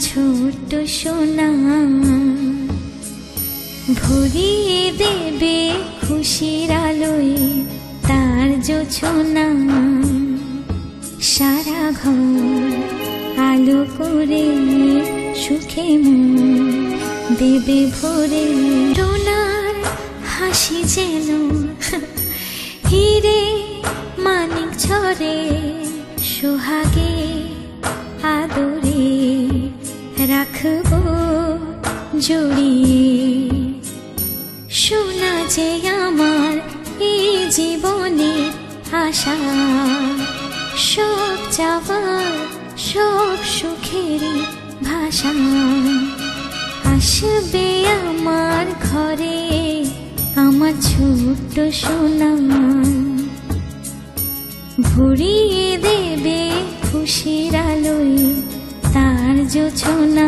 ছোট্ট সোনা ভরিয়ে দেবে খুশির আলোয় তার যোছনা। সারা ঘর আলো করে সুখে মন দেবে ভরে। ডোনার হাসি যেন হিরে মানিক ঝরে সোহাগে। রাখব জড়িয়ে শোনা যে আমার এই জীবনের আশা, সব যাবার সব সুখের ভাষা। আসবে আমার ঘরে আমার ছোট্ট সোনা। ভরিয়ে দেবে খুশির আলোয় তার যোছনা।